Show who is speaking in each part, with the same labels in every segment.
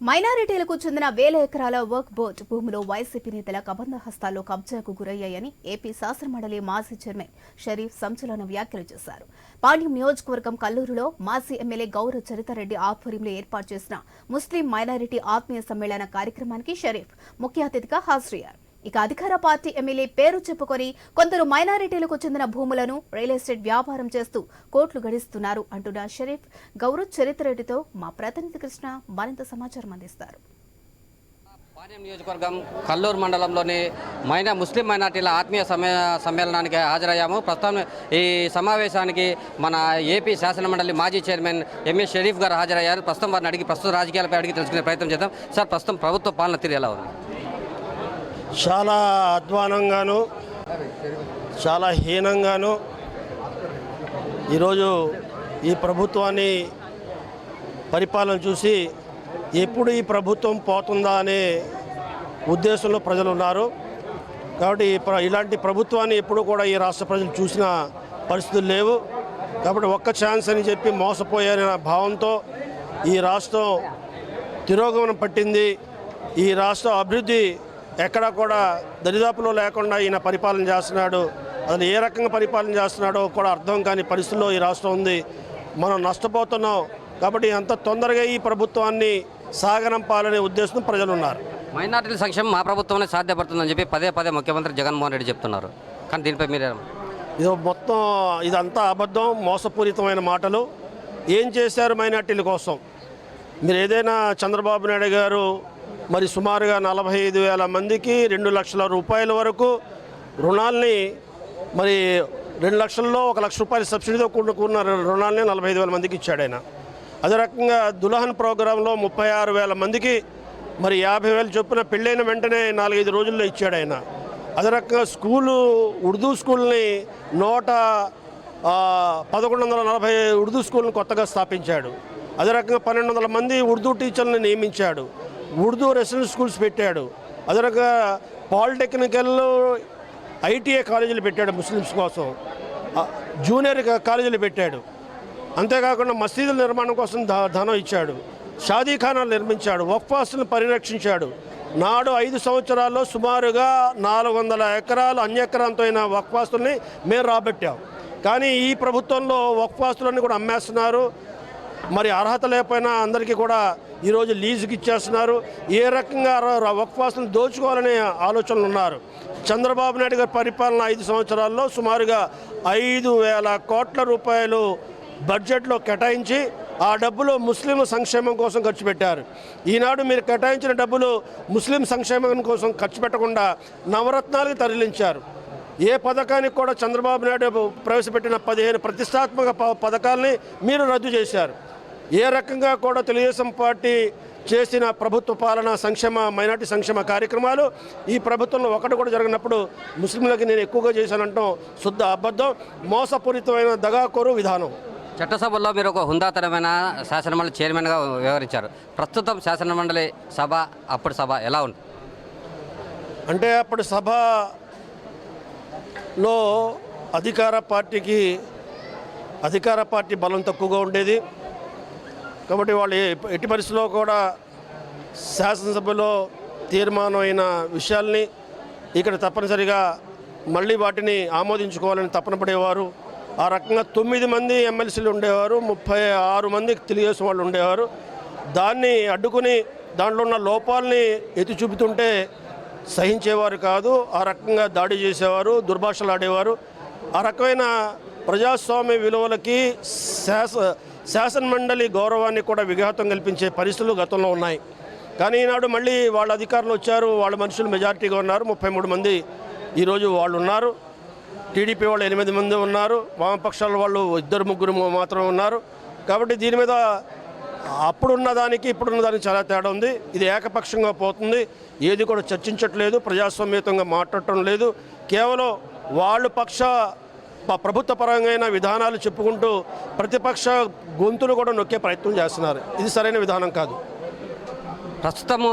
Speaker 1: మైనారిటీలకు చెందిన వేల ఎకరాల వర్క్ బోర్డ్ భూములు వైసీపీ నేతల కబంధ హస్తాల్లో కబ్జాకు గురయ్యాయని ఏపీ శాసనమండలి మాజీ చైర్మన్ షరీఫ్ సంచలన వ్యాఖ్యలు చేశారు. పాండ్యం నియోజకవర్గం కల్లూరులో మాజీ ఎమ్మెల్యే గౌరవ చరితారెడ్డి ఆధ్వర్యంలో ఏర్పాటు చేసిన ముస్లిం మైనారిటీ ఆత్మీయ సమ్మేళన కార్యక్రమానికి షరీఫ్ ముఖ్య అతిథిగా హాజరయ్యారు. ఇక అధికార పార్టీ ఎమ్మెల్యే పేరు చెప్పుకొని కొందరు మైనారిటీలకు చెందిన భూములను రియల్ ఎస్టేట్ వ్యాపారం చేస్తూ కోట్లు గడిస్తున్నారు అంటున్న షరీఫ్ గౌరవ్ చరిత్రరెడ్డితో మా ప్రతినిధి కృష్ణ మరింత సమాచారం అందిస్తారు.
Speaker 2: పాణ్యం నియోజకవర్గం కల్లూరు మండలంలోని మైనా ముస్లిం మైనార్టీల ఆత్మీయ సమ్మే సమ్మేళనానికి హాజరయ్యాము. ప్రస్తుతం ఈ సమావేశానికి మన ఏపీ శాసనమండలి మాజీ చైర్మన్ ఎంఏ షరీఫ్ గారు హాజరయ్యారు. ప్రస్తుతం వారిని అడిగి ప్రస్తుత రాజకీయాలపై అడిగి తెలుసుకునే ప్రయత్నం చేద్దాం. సార్ ప్రస్తుతం ప్రభుత్వ పాలన తీరు ఎలా ఉంది?
Speaker 3: చాలా అధ్వానంగాను చాలా హీనంగాను ఈరోజు ఈ ప్రభుత్వాన్ని పరిపాలన చూసి ఎప్పుడు ఈ ప్రభుత్వం పోతుందా అనే ఉద్దేశంలో ప్రజలు ఉన్నారు. కాబట్టి ప్ర- ఇలాంటి ప్రభుత్వాన్ని ఎప్పుడు కూడా ఈ రాష్ట్ర ప్రజలు చూసిన పరిస్థితులు లేవు. కాబట్టి ఒక్క ఛాన్స్ అని చెప్పి మోసపోయారనే భావంతో ఈ రాష్ట్రం తిరోగమనం పట్టింది. ఈ రాష్ట్ర అభివృద్ధి ఎక్కడా కూడా దరిదాపులో లేకుండా ఈయన పరిపాలన చేస్తున్నాడు. అసలు ఏ రకంగా పరిపాలన చేస్తున్నాడో కూడా అర్థం కాని పరిస్థితుల్లో ఈ రాష్ట్రం ఉంది. మనం నష్టపోతున్నాం కాబట్టి అంత తొందరగా ఈ ప్రభుత్వాన్ని సాగనంపాలనే ఉద్దేశం ప్రజలు ఉన్నారు
Speaker 2: మైనార్టీల సంక్షేమం మా ప్రభుత్వమే సాధ్యపడుతుందని చెప్పి పదే పదే ముఖ్యమంత్రి జగన్మోహన్ రెడ్డి చెప్తున్నారు. కానీ దీనిపై మీరే
Speaker 3: ఇది మొత్తం ఇదంతా అబద్ధం మోసపూరితమైన మాటలు. ఏం చేశారు మైనార్టీల కోసం? మీరు ఏదైనా చంద్రబాబు నాయుడు గారు మరి సుమారుగా నలభై ఐదు వేల మందికి రెండు లక్షల రూపాయల వరకు రుణాల్ని మరి రెండు లక్షల్లో ఒక లక్ష రూపాయల సబ్సిడీతో కూడుకున్న రుణాల్ని నలభై ఐదు వేల మందికి ఇచ్చాడు ఆయన. అదే రకంగా దులహన్ ప్రోగ్రాంలో ముప్పై ఆరు వేల మందికి మరి యాభై వేలు చొప్పున పెళ్ళైన వెంటనే నాలుగైదు రోజుల్లో ఇచ్చాడు ఆయన. అదే రకంగా స్కూలు ఉర్దూ స్కూల్ని నూట పదకొండు వందల నలభై ఉర్దూ స్కూల్ని కొత్తగా స్థాపించాడు. అదే రకంగా పన్నెండు వందల మంది ఉర్దూ టీచర్లను నియమించాడు. ఉర్దూ రెసిడెన్స్ స్కూల్స్ పెట్టాడు. అదే పాలిటెక్నికల్ ఐటీఐ కాలేజీలు పెట్టాడు ముస్లిమ్స్ కోసం. జూనియర్ కాలేజీలు పెట్టాడు. అంతేకాకుండా మసీదుల నిర్మాణం కోసం ధనం ఇచ్చాడు. షాదీఖానాలు నిర్మించాడు. వక్ఫాస్తులను పరిరక్షించాడు. నాడు ఐదు సంవత్సరాల్లో సుమారుగా నాలుగు వందల ఎకరాలు అన్యక్రాంతం అయిన వక్ఫాస్తుల్ని మేము రాబట్టాం. కానీ ఈ ప్రభుత్వంలో వక్ఫాస్తులన్నీ కూడా అమ్మేస్తున్నారు. మరి అర్హత లేకపోయినా అందరికీ కూడా ఈరోజు లీజుకి ఇచ్చేస్తున్నారు. ఏ రకంగా వక్ఫాసులను దోచుకోవాలనే ఆలోచనలు ఉన్నారు. చంద్రబాబు నాయుడు గారి పరిపాలన ఐదు సంవత్సరాల్లో సుమారుగా ఐదు వేల కోట్ల రూపాయలు బడ్జెట్లో కేటాయించి ఆ డబ్బులు ముస్లిం సంక్షేమం కోసం ఖర్చు పెట్టారు. ఈనాడు మీరు కేటాయించిన డబ్బులు ముస్లిం సంక్షేమం కోసం ఖర్చు పెట్టకుండా నవరత్నాలకు తరలించారు. ఏ పథకానికి కూడా చంద్రబాబు నాయుడు ప్రవేశపెట్టిన పదిహేను ప్రతిష్టాత్మక పథకాలని పథకాల్ని మీరు రద్దు చేశారు. ఏ రకంగా కూడా తెలుగుదేశం పార్టీ చేసిన ప్రభుత్వ పాలన సంక్షేమ మైనార్టీ సంక్షేమ కార్యక్రమాలు ఈ ప్రభుత్వంలో ఒకటి కూడా జరిగినప్పుడు ముస్లింలకి నేను ఎక్కువగా చేశానంటాం శుద్ధ అబద్ధం మోసపూరితమైన దగాకోరు విధానం.
Speaker 2: చట్టసభల్లో మీరు ఒక హుందాతనమైన శాసనమండలి చైర్మన్గా వ్యవహరించారు. ప్రస్తుతం శాసనమండలి సభ అప్పుడు సభ ఎలా ఉంది?
Speaker 3: అంటే అప్పుడు సభలో అధికార పార్టీకి అధికార పార్టీ బలం తక్కువగా ఉండేది. కాబట్టి వాళ్ళు ఎట్టి పరిస్థితుల్లో కూడా శాసనసభలో తీర్మానమైన విషయాల్ని ఇక్కడ తప్పనిసరిగా మళ్ళీ వాటిని ఆమోదించుకోవాలని తప్పనపడేవారు ఆ రకంగా తొమ్మిది మంది ఎమ్మెల్సీలు ఉండేవారు ముప్పై ఆరు మంది తెలుగుదేశం వాళ్ళు ఉండేవారు. దాన్ని అడ్డుకుని దాంట్లో ఉన్న లోపాలని ఎత్తి చూపుతుంటే సహించేవారు కాదు ఆ రకంగా దాడి చేసేవారు దుర్భాషలు ఆడేవారు ఆ రకమైన ప్రజాస్వామ్య విలువలకి శాస శాసన మండలి గౌరవాన్ని కూడా విఘాతం కల్పించే పరిస్థితులు గతంలో ఉన్నాయి. కానీ ఈనాడు మళ్ళీ వాళ్ళ అధికారులు వచ్చారు వాళ్ళ మనుషులు మెజారిటీగా ఉన్నారు. ముప్పై మూడు మంది ఈరోజు వాళ్ళు ఉన్నారు. టీడీపీ వాళ్ళు ఎనిమిది మంది ఉన్నారు. వామపక్షాల వాళ్ళు ఇద్దరు ముగ్గురు మాత్రం ఉన్నారు. కాబట్టి దీని మీద అప్పుడున్న దానికి ఇప్పుడున్న దానికి చాలా తేడా ఉంది. ఇది ఏకపక్షంగా పోతుంది. ఏది కూడా చర్చించట్లేదు. ప్రజాస్వామ్యతంగా మాట్లాడటం లేదు. కేవలం వాళ్ళు పక్ష ప్రభుత్వ పరంగా విధానాలు చెప్పుకుంటూ ప్రతిపక్ష గొంతులు కూడా నొక్కే ప్రయత్నం చేస్తున్నారు. ఇది సరైన విధానం కాదు.
Speaker 2: ప్రస్తుతము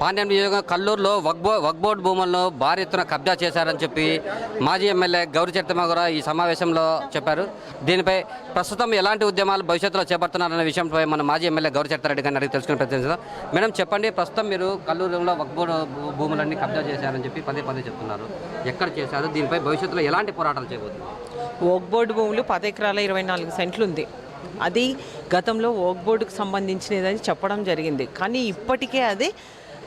Speaker 2: పాండ్యం నియోజకవర్గం కల్లూరులో వగ్బో వగ్బోర్డ్ భూములను భారీ ఎత్తున కబ్జా చేశారని చెప్పి మాజీ ఎమ్మెల్యే గౌరి చరితమ్మ కూడా ఈ సమావేశంలో చెప్పారు. దీనిపై ప్రస్తుతం ఎలాంటి ఉద్యమాలు భవిష్యత్తులో చేపడుతున్నారనే విషయంపై మన మాజీ ఎమ్మెల్యే గౌరి చరితారెడ్డి గారిని అడిగి తెలుసుకుని ప్రయత్నం మేడం చెప్పండి ప్రస్తుతం మీరు కల్లూరులో వగ్బోర్డ్ భూములన్నీ కబ్జా చేశారని చెప్పి పదే పదే చెప్తున్నారు. ఎక్కడ చేశారు? దీనిపై భవిష్యత్తులో ఎలాంటి పోరాటాలు చేయబోతున్నారు?
Speaker 4: ఓక్ భూములు పది ఎకరాల ఇరవై నాలుగు సెంట్లు ఉంది. అది గతంలో ఓక్బోర్డుకు సంబంధించినదని చెప్పడం జరిగింది. కానీ ఇప్పటికే అది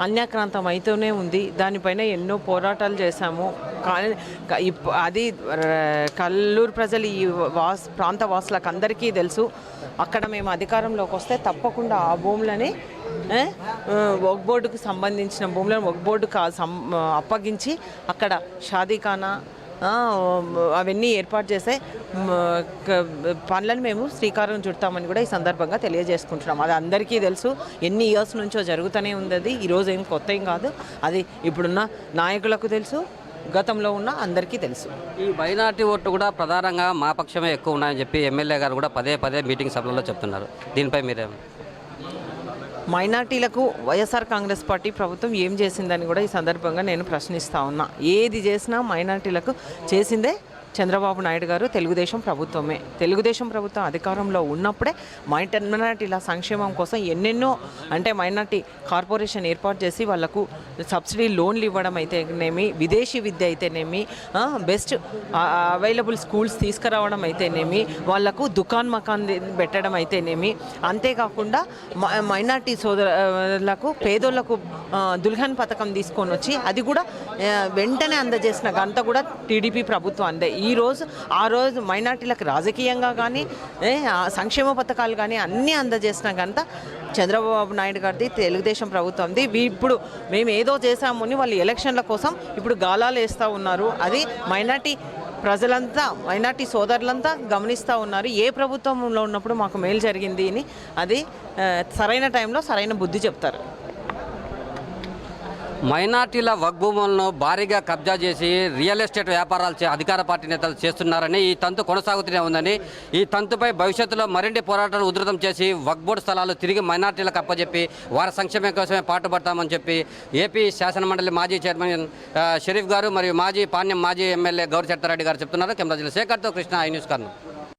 Speaker 4: అన్యాక్రాంతం అయితేనే ఉంది. దానిపైన ఎన్నో పోరాటాలు చేశాము. కానీ అది కల్లూరు ప్రజలు ఈ వాస్ ప్రాంత వాసులకు అందరికీ తెలుసు. అక్కడ మేము అధికారంలోకి వస్తే తప్పకుండా ఆ భూములని ఏ, బోర్డుకు సంబంధించిన భూములను ఒక్ బోర్డుకు సం- అప్పగించి అక్కడ షాదీఖానా అవన్నీ ఏర్పాటు చేసే పనులను మేము శ్రీకారం చుడతామని కూడా ఈ సందర్భంగా తెలియజేసుకుంటున్నాం. అది అందరికీ తెలుసు. ఎన్ని ఇయర్స్ నుంచో జరుగుతూనే ఉంది అది. ఈరోజు ఏం కొత్త ఏం కాదు. అది ఇప్పుడున్న నాయకులకు తెలుసు. గతంలో ఉన్న అందరికీ తెలుసు.
Speaker 2: ఈ మైనార్టీ ఓట్లు కూడా ప్రధానంగా మా పక్షమే ఎక్కువ ఉన్నాయని చెప్పి ఎమ్మెల్యే గారు కూడా పదే పదే మీటింగ్ సభలలో చెప్తున్నారు. దీనిపై మీరేమో
Speaker 4: మైనార్టీలకు వైఎస్ఆర్ కాంగ్రెస్ పార్టీ ప్రభుత్వం ఏం చేసిందని కూడా ఈ సందర్భంగా నేను ప్రశ్నిస్తా ఉన్నా. ఏది చేసినా మైనార్టీలకు చేసిందే చంద్రబాబు నాయుడు గారు తెలుగుదేశం ప్రభుత్వమే. తెలుగుదేశం ప్రభుత్వం అధికారంలో ఉన్నప్పుడే మైనార్టీల సంక్షేమం కోసం ఎన్నెన్నో అంటే మైనార్టీ కార్పొరేషన్ ఏర్పాటు చేసి వాళ్ళకు సబ్సిడీ లోన్లు ఇవ్వడం అయితేనేమి విదేశీ విద్య అయితేనేమి బెస్ట్ అవైలబుల్ స్కూల్స్ తీసుకురావడం అయితేనేమి వాళ్ళకు దుకాన్ మకాన్ పెట్టడం అయితేనేమి అంతేకాకుండా మ- మైనార్టీ సోదరులకు పేదోళ్ళకు దుల్హన్ పథకం తీసుకొని వచ్చి అది కూడా వెంటనే అందజేసిన గంత కూడా టీడీపీ ప్రభుత్వం అందే. ఈరోజు ఆ రోజు మైనార్టీలకు రాజకీయంగా కానీ సంక్షేమ పథకాలు కానీ అన్నీ అందజేసిన గంత చంద్రబాబు నాయుడు గారిది తెలుగుదేశం ప్రభుత్వంది. ఇప్పుడు మేము ఏదో చేశామని వాళ్ళు ఎలక్షన్ల కోసం ఇప్పుడు గాలాలు వేస్తూ ఉన్నారు. అది మైనార్టీ ప్రజలంతా మైనార్టీ సోదరులంతా గమనిస్తూ ఉన్నారు. ఏ ప్రభుత్వంలో ఉన్నప్పుడు మాకు మేలు జరిగింది అని అది సరైన టైంలో సరైన బుద్ధి చెప్తారు.
Speaker 2: మైనార్టీల వగ్భూములను భారీగా కబ్జా చేసి రియల్ ఎస్టేట్ వ్యాపారాలు చే అధికార పార్టీ నేతలు చేస్తున్నారని ఈ తంతు కొనసాగుతూనే ఉందని. ఈ తంతుపై భవిష్యత్తులో మరిన్ని పోరాటాలు ఉధృతం చేసి వగ్బోర్డ్ స్థలాలు తిరిగి మైనార్టీలకు అప్పచెప్పి వారి సంక్షేమం కోసమే పాటుపడతామని చెప్పి ఏపీ శాసనమండలి మాజీ చైర్మన్ షరీఫ్ గారు మరియు మాజీ పాణ్యం మాజీ ఎమ్మెల్యే గౌరి చట్టారెడ్డి గారు చెప్తున్నారు. కెమెరా జిల్లా శేఖర్తో కృష్ణ ఐ న్యూస్ కర్నూలు.